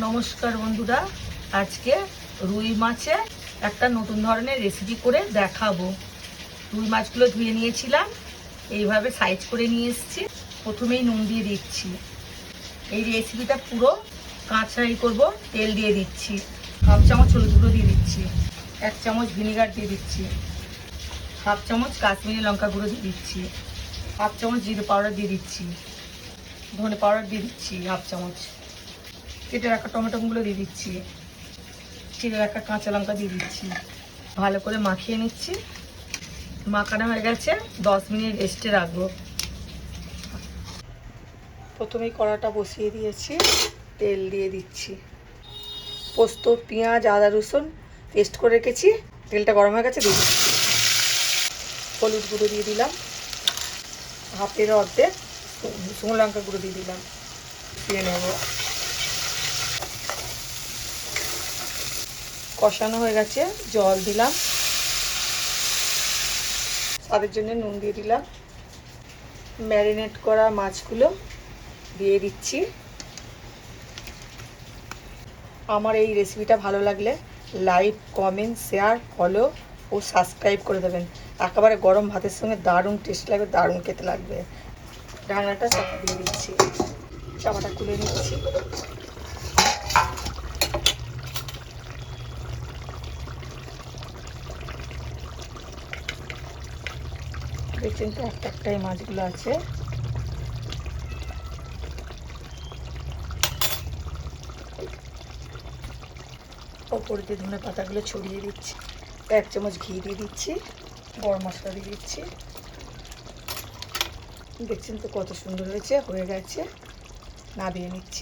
নমস্কার বন্ধুরা, আজকে রুই মাছে একটা নতুন ধরনের রেসিপি করে দেখাবো। রুই মাছগুলো ধুয়ে নিয়েছিলাম, এইভাবে সাইজ করে নিয়ে এসেছি। প্রথমেই নুন দিয়ে দিচ্ছি। এই রেসিপিটা পুরো কাঁচাই করব, তেল দিয়ে দিচ্ছি। হাফ চামচ হলুদ গুঁড়ো দিয়ে দিচ্ছি। এক চামচ ভিনেগার দিয়ে দিচ্ছি। হাফ চামচ কাশ্মীরি লঙ্কা গুঁড়ো দিয়ে দিচ্ছি। হাফ চামচ জিরে পাউডার দিয়ে দিচ্ছি। ধনে পাউডার দিয়ে দিচ্ছি, হাফ চামচ। কেটে রাখা টমেটোগুলো দিয়ে দিচ্ছি। চিড়ে রাখা কাঁচা লঙ্কা দিয়ে দিচ্ছি। ভালো করে মাখিয়ে নিচ্ছি। মাখানো হয়ে গেছে। দশ মিনিট রেস্টে রাখব। প্রথমেই কড়াটা বসিয়ে দিয়েছি। তেল দিয়ে দিচ্ছি। পোস্ত, পেঁয়াজ, আদা, রসুন পেস্ট করে রেখেছি। তেলটা গরম হয়ে গেছে, দিয়ে দিচ্ছি। হলুদ গুঁড়ো দিয়ে দিলাম। হাফের অর্ধেক শুকনো লঙ্কা গুঁড়ো দিয়ে দিলাম। দিয়ে নেব। কষানো হয়ে গেছে, জল দিলাম। স্বাদের জন্য নুন দিয়ে দিলাম। ম্যারিনেট করা মাছগুলো দিয়ে দিচ্ছি। আমার এই রেসিপিটা ভালো লাগলে লাইক, কমেন্ট, শেয়ার, ফলো ও সাবস্ক্রাইব করে দেবেন। একেবারে গরম ভাতের সঙ্গে দারুণ টেস্ট লাগবে, দারুণ খেতে লাগবে। ঢাকনাটা চাপা দিয়ে দিচ্ছি। চাপাটা খুলে নিচ্ছি। দেখছেন তো একটা একটাই মাছগুলো আছে। ওপর দিয়ে ধনে পাতাগুলো ছড়িয়ে দিচ্ছি। এক চামচ ঘি দিয়ে দিচ্ছি, গরম মশলা দিয়ে দিচ্ছি। দেখছেন তো কত সুন্দর হয়েছে, হয়ে গেছে। নাবিয়ে নিচ্ছি।